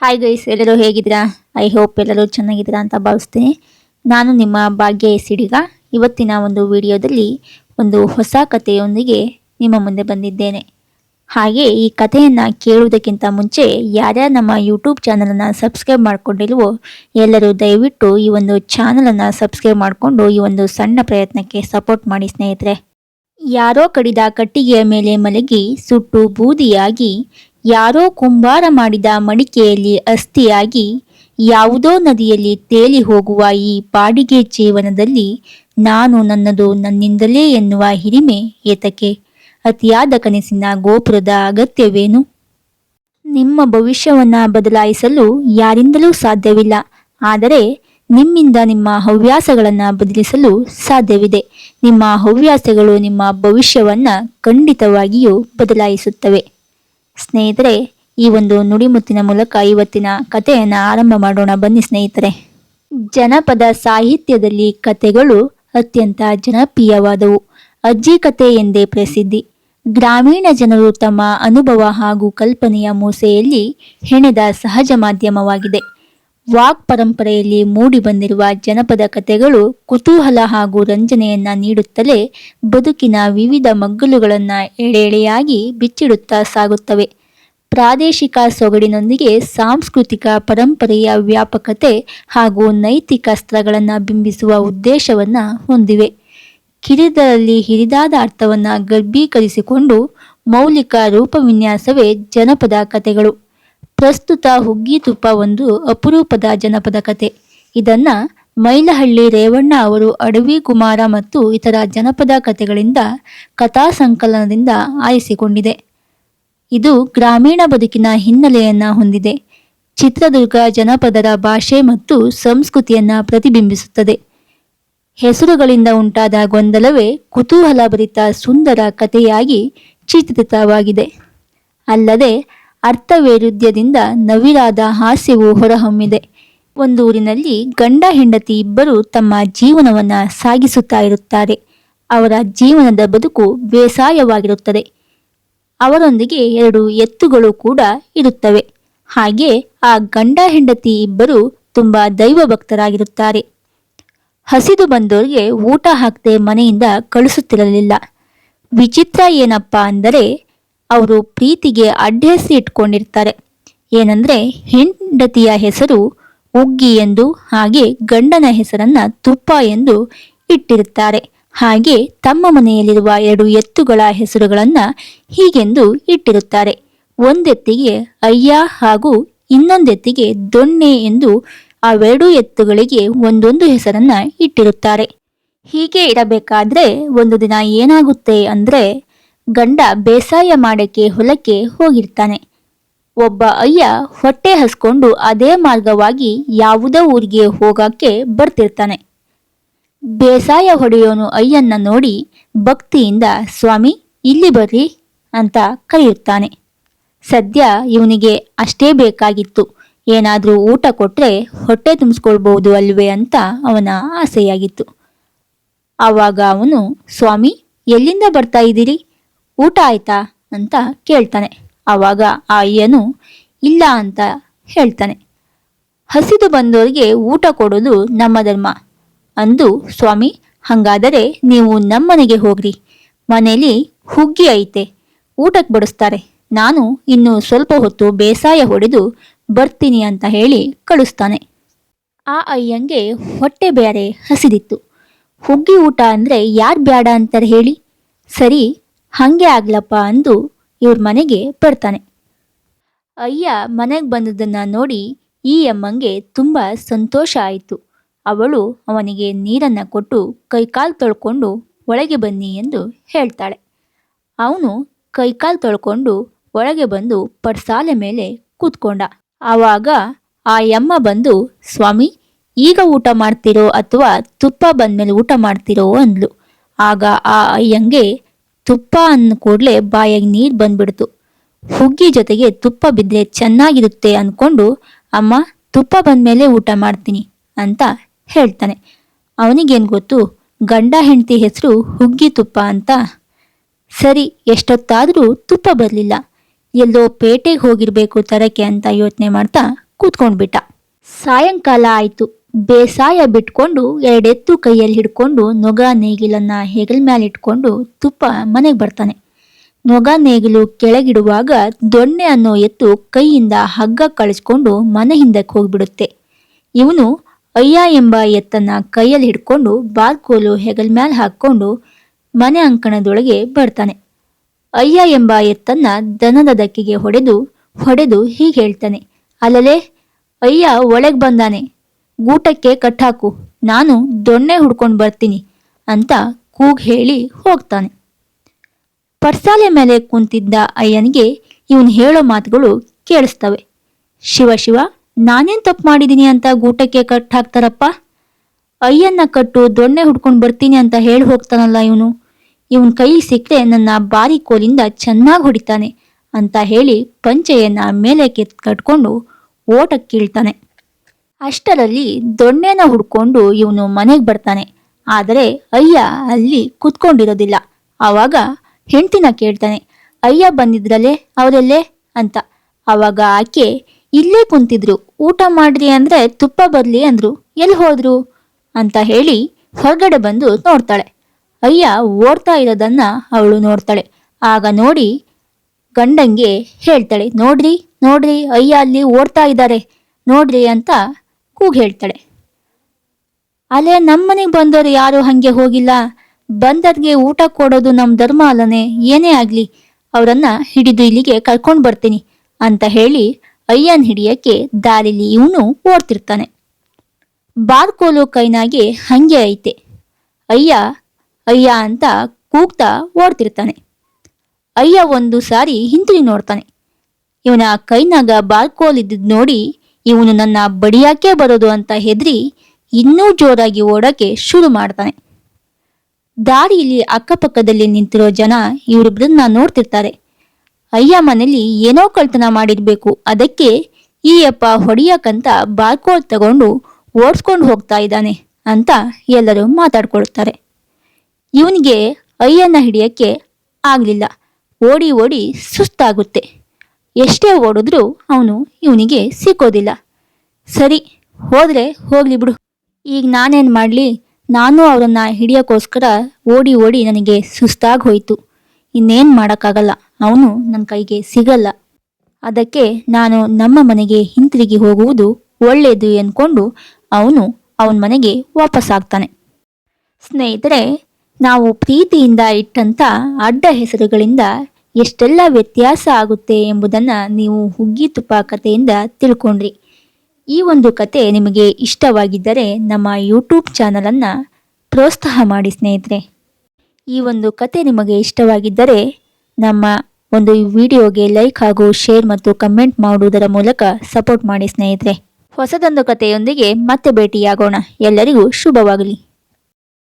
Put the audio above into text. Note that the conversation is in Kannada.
ಹಾಯ್ ಗೈಸ್ ಎಲ್ಲರೂ ಹೇಗಿದ್ದೀರಾ? ಐ ಹೋಪ್ ಎಲ್ಲರೂ ಚೆನ್ನಾಗಿದ್ದೀರಾ ಅಂತ ಭಾವಿಸ್ತೀನಿ. ನಾನು ನಿಮ್ಮ ಭಾಗ್ಯ ಎಸಿಡಿಗ ಇವತ್ತಿನ ಒಂದು ವಿಡಿಯೋದಲ್ಲಿ ಒಂದು ಹೊಸ ಕಥೆಯೊಂದಿಗೆ ನಿಮ್ಮ ಮುಂದೆ ಬಂದಿದ್ದೇನೆ. ಹಾಗೆ ಈ ಕಥೆಯನ್ನು ಕೇಳುವುದಕ್ಕಿಂತ ಮುಂಚೆ ಯಾರ್ಯಾರು ನಮ್ಮ ಯೂಟ್ಯೂಬ್ ಚಾನಲನ್ನು ಸಬ್ಸ್ಕ್ರೈಬ್ ಮಾಡಿಕೊಂಡಿಲ್ವೋ ಎಲ್ಲರೂ ದಯವಿಟ್ಟು ಈ ಒಂದು ಚಾನಲನ್ನು ಸಬ್ಸ್ಕ್ರೈಬ್ ಮಾಡಿಕೊಂಡು ಈ ಒಂದು ಸಣ್ಣ ಪ್ರಯತ್ನಕ್ಕೆ ಸಪೋರ್ಟ್ ಮಾಡಿ ಸ್ನೇಹಿತರೆ. ಯಾರೋ ಕಡಿದ ಕಟ್ಟಿಗೆಯ ಮೇಲೆ ಮಲಗಿ ಸುಟ್ಟು ಬೂದಿಯಾಗಿ ಯಾರೋ ಕುಂಬಾರ ಮಾಡಿದ ಮಡಿಕೆಯಲ್ಲಿ ಅಸ್ಥಿಯಾಗಿ ಯಾವುದೋ ನದಿಯಲ್ಲಿ ತೇಲಿ ಹೋಗುವ ಈ ಬಾಡಿಗೆ ಜೀವನದಲ್ಲಿ ನಾನು ನನ್ನದು ನನ್ನಿಂದಲೇ ಎನ್ನುವ ಹಿರಿಮೆ ಏತಕ್ಕೆ? ಅತಿಯಾದ ಕನಸಿನ ಗೋಪುರದ ಅಗತ್ಯವೇನು? ನಿಮ್ಮ ಭವಿಷ್ಯವನ್ನ ಬದಲಾಯಿಸಲು ಯಾರಿಂದಲೂ ಸಾಧ್ಯವಿಲ್ಲ. ಆದರೆ ನಿಮ್ಮಿಂದ ನಿಮ್ಮ ಹವ್ಯಾಸಗಳನ್ನು ಬದಲಿಸಲು ಸಾಧ್ಯವಿದೆ. ನಿಮ್ಮ ಹವ್ಯಾಸಗಳು ನಿಮ್ಮ ಭವಿಷ್ಯವನ್ನು ಖಂಡಿತವಾಗಿಯೂ ಬದಲಾಯಿಸುತ್ತವೆ. ಸ್ನೇಹಿತರೆ, ಈ ಒಂದು ನುಡಿಮುತ್ತಿನ ಮೂಲಕ ಇವತ್ತಿನ ಕಥೆಯನ್ನು ಆರಂಭ ಮಾಡೋಣ. ಬನ್ನಿ ಸ್ನೇಹಿತರೆ. ಜನಪದ ಸಾಹಿತ್ಯದಲ್ಲಿ ಕಥೆಗಳು ಅತ್ಯಂತ ಜನಪ್ರಿಯವಾದವು. ಅಜ್ಜಿ ಕಥೆ ಎಂದೇ ಪ್ರಸಿದ್ಧಿ. ಗ್ರಾಮೀಣ ಜನರು ತಮ್ಮ ಅನುಭವ ಹಾಗೂ ಕಲ್ಪನೆಯ ಮೂಸೆಯಲ್ಲಿ ಹೆಣೆದ ಸಹಜ ಮಾಧ್ಯಮವಾಗಿದೆ. ವಾಕ್ ಪರಂಪರೆಯಲ್ಲಿ ಮೂಡಿ ಬಂದಿರುವ ಜನಪದ ಕಥೆಗಳು ಕುತೂಹಲ ಹಾಗೂ ರಂಜನೆಯನ್ನ ನೀಡುತ್ತಲೇ ಬದುಕಿನ ವಿವಿಧ ಮಗ್ಗಲುಗಳನ್ನ ಎಳೆ ಎಳೆಯಾಗಿ ಬಿಚ್ಚಿಡುತ್ತಾ ಸಾಗುತ್ತವೆ. ಪ್ರಾದೇಶಿಕ ಸೊಗಡಿನೊಂದಿಗೆ ಸಾಂಸ್ಕೃತಿಕ ಪರಂಪರೆಯ ವ್ಯಾಪಕತೆ ಹಾಗೂ ನೈತಿಕ ಅಸ್ತ್ರಗಳನ್ನು ಬಿಂಬಿಸುವ ಉದ್ದೇಶವನ್ನ ಹೊಂದಿವೆ. ಕಿರಿದರಲ್ಲಿ ಹಿರಿದಾದ ಅರ್ಥವನ್ನು ಗರ್ಭೀಕರಿಸಿಕೊಂಡು ಮೌಲಿಕ ರೂಪವಿನ್ಯಾಸವೇ ಜನಪದ ಕಥೆಗಳು. ಪ್ರಸ್ತುತ ಹುಗ್ಗಿ ತುಪ್ಪ ಒಂದು ಅಪರೂಪದ ಜನಪದ ಕತೆ ಇದನ್ನ ಮೈಲಹಳ್ಳಿ ರೇವಣ್ಣ ಅವರು, ಅಡವಿ ಕುಮಾರ ಮತ್ತು ಇತರ ಜನಪದ ಕಥೆಗಳಿಂದ ಕಥಾ ಸಂಕಲನದಿಂದ ಆರಿಸಿಕೊಂಡಿದೆ ಇದು ಗ್ರಾಮೀಣ ಬದುಕಿನ ಹಿನ್ನೆಲೆಯನ್ನ ಹೊಂದಿದೆ. ಚಿತ್ರದುರ್ಗ ಜನಪದರ ಭಾಷೆ ಮತ್ತು ಸಂಸ್ಕೃತಿಯನ್ನ ಪ್ರತಿಬಿಂಬಿಸುತ್ತದೆ. ಹೆಸರುಗಳಿಂದ ಉಂಟಾದ ಗೊಂದಲವೇ ಕುತೂಹಲಭರಿತ ಸುಂದರ ಕಥೆಯಾಗಿ ಚಿತ್ರಿತವಾಗಿದೆ. ಅಲ್ಲದೆ ಅರ್ಥವೈರುಧ್ಯದಿಂದ ನವಿರಾದ ಹಾಸ್ಯವು ಹೊರಹೊಮ್ಮಿದೆ. ಒಂದು ಊರಿನಲ್ಲಿ ಗಂಡ ಹೆಂಡತಿ ಇಬ್ಬರು ತಮ್ಮ ಜೀವನವನ್ನು ಸಾಗಿಸುತ್ತಾ ಇರುತ್ತಾರೆ. ಅವರ ಜೀವನದ ಬದುಕು ಬೇಸಾಯವಾಗಿರುತ್ತದೆ. ಅವರೊಂದಿಗೆ ಎರಡು ಎತ್ತುಗಳು ಕೂಡ ಇರುತ್ತವೆ. ಹಾಗೆ ಆ ಗಂಡ ಹೆಂಡತಿ ಇಬ್ಬರು ತುಂಬ ದೈವ ಭಕ್ತರಾಗಿರುತ್ತಾರೆ ಹಸಿದು ಬಂದವರಿಗೆ ಊಟ ಹಾಕದೆ ಮನೆಯಿಂದ ಕಳಿಸುತ್ತಿರಲಿಲ್ಲ. ವಿಚಿತ್ರ ಏನಪ್ಪ ಅಂದರೆ ಅವರು ಪ್ರೀತಿಗೆ ಅಡ್ಡಸಿ ಇಟ್ಕೊಂಡಿರ್ತಾರೆ. ಏನಂದ್ರೆ ಹೆಂಡತಿಯ ಹೆಸರು ಉಗ್ಗಿ ಎಂದು, ಹಾಗೆ ಗಂಡನ ಹೆಸರನ್ನ ತುಪ್ಪ ಎಂದು ಇಟ್ಟಿರುತ್ತಾರೆ. ಹಾಗೆ ತಮ್ಮ ಮನೆಯಲ್ಲಿರುವ ಎರಡು ಎತ್ತುಗಳ ಹೆಸರುಗಳನ್ನ ಹೀಗೆಂದು ಇಟ್ಟಿರುತ್ತಾರೆ. ಒಂದೆತ್ತಿಗೆ ಅಯ್ಯ ಹಾಗೂ ಇನ್ನೊಂದೆತ್ತಿಗೆ ದೊಣ್ಣೆ ಎಂದು ಅವೆರಡೂ ಎತ್ತುಗಳಿಗೆ ಒಂದೊಂದು ಹೆಸರನ್ನ ಇಟ್ಟಿರುತ್ತಾರೆ. ಹೀಗೆ ಇರಬೇಕಾದ್ರೆ ಒಂದು ದಿನ ಏನಾಗುತ್ತೆ ಅಂದ್ರೆ ಗಂಡ ಬೇಸಾಯ ಮಾಡಕ್ಕೆ ಹೊಲಕ್ಕೆ ಹೋಗಿರ್ತಾನೆ. ಒಬ್ಬ ಅಯ್ಯ ಹೊಟ್ಟೆ ಹಸ್ಕೊಂಡು ಅದೇ ಮಾರ್ಗವಾಗಿ ಯಾವುದೋ ಊರಿಗೆ ಹೋಗಕ್ಕೆ ಬರ್ತಿರ್ತಾನೆ. ಬೇಸಾಯ ಹೊಡೆಯೋನು ಅಯ್ಯನ್ನ ನೋಡಿ ಭಕ್ತಿಯಿಂದ, ಸ್ವಾಮಿ, ಇಲ್ಲಿ ಬರ್ರಿ ಅಂತ ಕರೆಯುತ್ತಾನೆ. ಸದ್ಯ ಇವನಿಗೆ ಅಷ್ಟೇ ಬೇಕಾಗಿತ್ತು. ಏನಾದರೂ ಊಟ ಕೊಟ್ಟರೆ ಹೊಟ್ಟೆ ತುಂಬಿಸ್ಕೊಳ್ಬಹುದು ಅಲ್ವೇ ಅಂತ ಅವನ ಆಸೆಯಾಗಿತ್ತು. ಆವಾಗ ಅವನು, ಸ್ವಾಮಿ, ಎಲ್ಲಿಂದ ಬರ್ತಾ ಇದ್ದೀರಿ? ಊಟ ಆಯ್ತಾ ಅಂತ ಕೇಳ್ತಾನೆ. ಆವಾಗ ಆ ಅಯ್ಯನು ಇಲ್ಲ ಅಂತ ಹೇಳ್ತಾನೆ. ಹಸಿದು ಬಂದವರಿಗೆ ಊಟ ಕೊಡೋದು ನಮ್ಮ ಧರ್ಮ. ಅಂದು, ಸ್ವಾಮಿ, ಹಂಗಾದರೆ ನೀವು ನಮ್ಮನೆಗೆ ಹೋಗ್ರಿ. ಮನೆಯಲ್ಲಿ ಹುಗ್ಗಿ ಐತೆ, ಊಟಕ್ಕೆ ಬಡಿಸ್ತಾರೆ. ನಾನು ಇನ್ನು ಸ್ವಲ್ಪ ಹೊತ್ತು ಬೇಸಾಯ ಹೊಡೆದು ಬರ್ತೀನಿ ಅಂತ ಹೇಳಿ ಕಳಿಸ್ತಾನೆ. ಆ ಅಯ್ಯಂಗೆ ಹೊಟ್ಟೆ ಬೇರೆ ಹಸಿದಿತ್ತು. ಹುಗ್ಗಿ ಊಟ ಅಂದರೆ ಯಾರು ಬೇಡ ಅಂತಾರೆ ಹೇಳಿ? ಸರಿ ಹಂಗೆ ಆಗ್ಲಪ್ಪ ಅಂದು ಇವ್ರ ಮನೆಗೆ ಬರ್ತಾನೆ. ಅಯ್ಯ ಮನೆಗೆ ಬಂದದನ್ನ ನೋಡಿ ಈ ಅಮ್ಮಂಗೆ ತುಂಬ ಸಂತೋಷ ಆಯಿತು. ಅವಳು ಅವನಿಗೆ ನೀರನ್ನು ಕೊಟ್ಟು ಕೈಕಾಲು ತೊಳ್ಕೊಂಡು ಒಳಗೆ ಬನ್ನಿ ಎಂದು ಹೇಳ್ತಾಳೆ. ಅವನು ಕೈಕಾಲು ತೊಳ್ಕೊಂಡು ಒಳಗೆ ಬಂದು ಪಡ್ಸಾಲೆ ಮೇಲೆ ಕೂತ್ಕೊಂಡ. ಆವಾಗ ಆ ಯಮ್ಮ ಬಂದು, ಸ್ವಾಮಿ, ಈಗ ಊಟ ಮಾಡ್ತಿರೋ ಅಥವಾ ತುಪ್ಪ ಬಂದ್ಮೇಲೆ ಊಟ ಮಾಡ್ತಿರೋ? ಅಂದ್ಲು. ಆಗ ಆ ಅಯ್ಯಂಗೆ ತುಪ್ಪ ಅಂದ ಕೂಡಲೇ ಬಾಯಾಗಿ ನೀರು ಬಂದ್ಬಿಡ್ತು. ಹುಗ್ಗಿ ಜೊತೆಗೆ ತುಪ್ಪ ಬಿದ್ದರೆ ಚೆನ್ನಾಗಿರುತ್ತೆ ಅಂದ್ಕೊಂಡು ಅಮ್ಮ, ತುಪ್ಪ ಬಂದಮೇಲೆ ಊಟ ಮಾಡ್ತೀನಿ ಅಂತ ಹೇಳ್ತಾನೆ. ಅವನಿಗೇನು ಗೊತ್ತು? ಗಂಡ ಹೆಂಡತಿ ಹೆಸರು ಹುಗ್ಗಿ ತುಪ್ಪ ಅಂತ. ಸರಿ, ಎಷ್ಟೊತ್ತಾದರೂ ತುಪ್ಪ ಬರಲಿಲ್ಲ. ಎಲ್ಲೋ ಪೇಟೆಗೆ ಹೋಗಿರಬೇಕು ತರಕ್ಕೆ ಅಂತ ಯೋಚನೆ ಮಾಡ್ತಾ ಕೂತ್ಕೊಂಡ್ಬಿಟ್ಟ. ಸಾಯಂಕಾಲ ಆಯ್ತು. ಬೇಸಾಯ ಬಿಟ್ಕೊಂಡು ಎರಡೆತ್ತು ಕೈಯಲ್ಲಿ ಹಿಡ್ಕೊಂಡು ನೊಗ ನೇಗಿಲನ್ನ ಹೆಗಲ್ ಮ್ಯಾಲೆ ಇಟ್ಕೊಂಡು ತುಪ್ಪ ಮನೆಗೆ ಬರ್ತಾನೆ. ನೊಗ ನೇಗಿಲು ಕೆಳಗಿಡುವಾಗ ದೊಣ್ಣೆ ಅನ್ನೋ ಎತ್ತು ಕೈಯಿಂದ ಹಗ್ಗ ಕಳಿಸ್ಕೊಂಡು ಮನೆ ಹಿಂದಕ್ಕೆ ಹೋಗ್ಬಿಡುತ್ತೆ. ಇವನು ಅಯ್ಯ ಎಂಬ ಎತ್ತನ್ನ ಕೈಯಲ್ಲಿ ಹಿಡ್ಕೊಂಡು ಬಾಲ್ಕೋಲು ಹೆಗಲ್ ಮ್ಯಾಲೆ ಹಾಕ್ಕೊಂಡು ಮನೆ ಅಂಕಣದೊಳಗೆ ಬರ್ತಾನೆ. ಅಯ್ಯ ಎಂಬ ಎತ್ತನ್ನ ದನದ ದಕ್ಕಿಗೆ ಹೊಡೆದು ಹೊಡೆದು ಹೀಗೆ ಹೇಳ್ತಾನೆ, ಅಲ್ಲಲೇ, ಅಯ್ಯ ಒಳಗೆ ಬಂದಾನೆ. ಗೂಟಕ್ಕೆ ಕಟ್ಟಾಕು. ನಾನು ದೊಣ್ಣೆ ಹುಡ್ಕೊಂಡು ಬರ್ತೀನಿ ಅಂತ ಕೂಗ್ ಹೇಳಿ ಹೋಗ್ತಾನೆ. ಪರ್ಸಾಲೆ ಮೇಲೆ ಕುಂತಿದ್ದ ಅಯ್ಯನಿಗೆ ಇವನು ಹೇಳೋ ಮಾತುಗಳು ಕೇಳಿಸ್ತವೆ. ಶಿವ ಶಿವ, ನಾನೇನ್ ತಪ್ಪು ಮಾಡಿದ್ದೀನಿ ಅಂತ ಗೂಟಕ್ಕೆ ಕಟ್ ಹಾಕ್ತಾರಪ್ಪ? ಅಯ್ಯನ್ನ ಕಟ್ಟು ದೊಣ್ಣೆ ಹುಡ್ಕೊಂಡು ಬರ್ತೀನಿ ಅಂತ ಹೇಳಿ ಹೋಗ್ತಾನಲ್ಲ ಇವನು. ಇವನ್ ಕೈ ಸಿಕ್ಕರೆ ನನ್ನ ಬಾರಿ ಕೋಲಿಂದ ಚೆನ್ನಾಗಿ ಹೊಡಿತಾನೆ ಅಂತ ಹೇಳಿ ಪಂಚೆಯನ್ನ ಮೇಲೆ ಕಟ್ಕೊಂಡು ಓಟಕ್ಕೀಳ್ತಾನೆ ಅಷ್ಟರಲ್ಲಿ ದೊಣ್ಣೆನ ಹುಡ್ಕೊಂಡು ಇವನು ಮನೆಗೆ ಬರ್ತಾನೆ. ಆದರೆ ಅಯ್ಯ ಅಲ್ಲಿ ಕುತ್ಕೊಂಡಿರೋದಿಲ್ಲ. ಆವಾಗ ಹೆಂಡ್ತಿನ ಕೇಳ್ತಾನೆ, ಅಯ್ಯ ಬಂದಿದ್ರಲ್ಲೇ ಅವರೆಲ್ಲೇ? ಅಂತ. ಆವಾಗ ಆಕೆ, ಇಲ್ಲೇ ಕುಂತಿದ್ರು. ಊಟ ಮಾಡ್ರಿ ಅಂದ್ರೆ ತುಪ್ಪ ಬರಲಿ ಅಂದ್ರು. ಎಲ್ಲಿ ಹೋದ್ರು? ಅಂತ ಹೇಳಿ ಹೊರಗಡೆ ಬಂದು ನೋಡ್ತಾಳೆ. ಅಯ್ಯ ಓಡ್ತಾ ಇರೋದನ್ನು ಅವಳು ನೋಡ್ತಾಳೆ. ಆಗ ನೋಡಿ ಗಂಡಂಗೆ ಹೇಳ್ತಾಳೆ, ನೋಡ್ರಿ ನೋಡ್ರಿ, ಅಯ್ಯ ಅಲ್ಲಿ ಓಡ್ತಾ ಇದ್ದಾರೆ. ನೋಡ್ರಿ ಅಂತ ಕೂಗ್ ಹೇಳ್ತಾಳೆ ಅಲೆ, ನಮ್ಮನೆಗೆ ಬಂದವರು ಯಾರು ಹಂಗೆ ಹೋಗಿಲ್ಲ. ಬಂದದ್ಗೆ ಊಟ ಕೊಡೋದು ನಮ್ಮ ಧರ್ಮ ಅಲ್ಲನೆ, ಏನೇ ಆಗ್ಲಿ, ಅವರನ್ನ ಹಿಡಿದು ಇಲ್ಲಿಗೆ ಕರ್ಕೊಂಡು ಬರ್ತೀನಿ ಅಂತ ಹೇಳಿ ಅಯ್ಯನ್ ಹಿಡಿಯಕ್ಕೆ ದಾರಿಲಿ ಇವನು ಓಡ್ತಿರ್ತಾನೆ. ಬಾರ್ಕೋಲು ಕೈನಾಗೆ ಹಂಗೆ ಐತೆ. ಅಯ್ಯ ಅಯ್ಯ ಅಂತ ಕೂಗ್ತಾ ಓಡ್ತಿರ್ತಾನೆ. ಅಯ್ಯ ಒಂದು ಸಾರಿ ಹಿಂತಿರುಗಿ ನೋಡ್ತಾನೆ. ಇವನ ಕೈನಾಗ ಬಾರ್ಕೋಲ್ ಇದ್ದಿದ್ ನೋಡಿ ಇವನು ನನ್ನ ಬಡಿಯಾಕೆ ಬರೋದು ಅಂತ ಹೆದರಿ ಇನ್ನೂ ಜೋರಾಗಿ ಓಡಕ್ಕೆ ಶುರು ಮಾಡ್ತಾನೆ. ದಾರಿಯಲ್ಲಿ ಅಕ್ಕಪಕ್ಕದಲ್ಲಿ ನಿಂತಿರೋ ಜನ ಇವರಿಬ್ಬರನ್ನ ನೋಡ್ತಿರ್ತಾರೆ. ಅಯ್ಯ ಮನೆಯಲ್ಲಿ ಏನೋ ಕಳ್ತನ ಮಾಡಿರ್ಬೇಕು, ಅದಕ್ಕೆ ಈ ಅಪ್ಪ ಹೊಡಿಯಕ್ಕಂತ ಬಾರ್ಕೋಲ್ ತಗೊಂಡು ಓಡಿಸ್ಕೊಂಡು ಹೋಗ್ತಾ ಇದ್ದಾನೆ ಅಂತ ಎಲ್ಲರೂ ಮಾತಾಡ್ಕೊಳ್ತಾರೆ. ಇವನಿಗೆ ಅಯ್ಯನ ಹಿಡಿಯಕ್ಕೆ ಆಗಲಿಲ್ಲ. ಓಡಿ ಓಡಿ ಸುಸ್ತಾಗುತ್ತೆ. ಎಷ್ಟೇ ಓಡಿದ್ರೂ ಅವನು ಇವನಿಗೆ ಸಿಕ್ಕೋದಿಲ್ಲ. ಸರಿ, ಹೋದ್ರೆ ಹೋಗ್ಲಿ ಬಿಡು. ಈಗ ನಾನೇನು ಮಾಡಲಿ? ನಾನು ಅವರನ್ನ ಹಿಡಿಯೋಕ್ಕೋಸ್ಕರ ಓಡಿ ಓಡಿ ನನಗೆ ಸುಸ್ತಾಗಿ ಹೋಯಿತು. ಇನ್ನೇನು ಮಾಡೋಕ್ಕಾಗಲ್ಲ. ಅವನು ನನ್ನ ಕೈಗೆ ಸಿಗಲ್ಲ. ಅದಕ್ಕೆ ನಾನು ನಮ್ಮ ಮನೆಗೆ ಹಿಂತಿರುಗಿ ಹೋಗುವುದು ಒಳ್ಳೆಯದು ಎಂದ್ಕೊಂಡು ಅವನು ಅವನ ಮನೆಗೆ ವಾಪಸ್ ಆಗ್ತಾನೆ. ಸ್ನೇಹಿತರೆ, ನಾವು ಪ್ರೀತಿಯಿಂದ ಇಟ್ಟಂಥ ಅಡ್ಡ ಹೆಸರುಗಳಿಂದ ಎಷ್ಟೆಲ್ಲ ವ್ಯತ್ಯಾಸ ಆಗುತ್ತೆ ಎಂಬುದನ್ನು ನೀವು ಹುಗ್ಗಿ ತುಪ್ಪ ಕಥೆಯಿಂದ ತಿಳ್ಕೊಂಡ್ರಿ. ಈ ಒಂದು ಕತೆ ನಿಮಗೆ ಇಷ್ಟವಾಗಿದ್ದರೆ ನಮ್ಮ ಯೂಟ್ಯೂಬ್ ಚಾನಲನ್ನು ಪ್ರೋತ್ಸಾಹ ಮಾಡಿ ಸ್ನೇಹಿತರೆ. ಈ ಒಂದು ಕತೆ ನಿಮಗೆ ಇಷ್ಟವಾಗಿದ್ದರೆ ನಮ್ಮ ಒಂದು ವಿಡಿಯೋಗೆ ಲೈಕ್ ಹಾಗೂ ಶೇರ್ ಮತ್ತು ಕಮೆಂಟ್ ಮಾಡುವುದರ ಮೂಲಕ ಸಪೋರ್ಟ್ ಮಾಡಿ ಸ್ನೇಹಿತರೆ. ಹೊಸದೊಂದು ಕಥೆಯೊಂದಿಗೆ ಮತ್ತೆ ಭೇಟಿಯಾಗೋಣ. ಎಲ್ಲರಿಗೂ ಶುಭವಾಗಲಿ.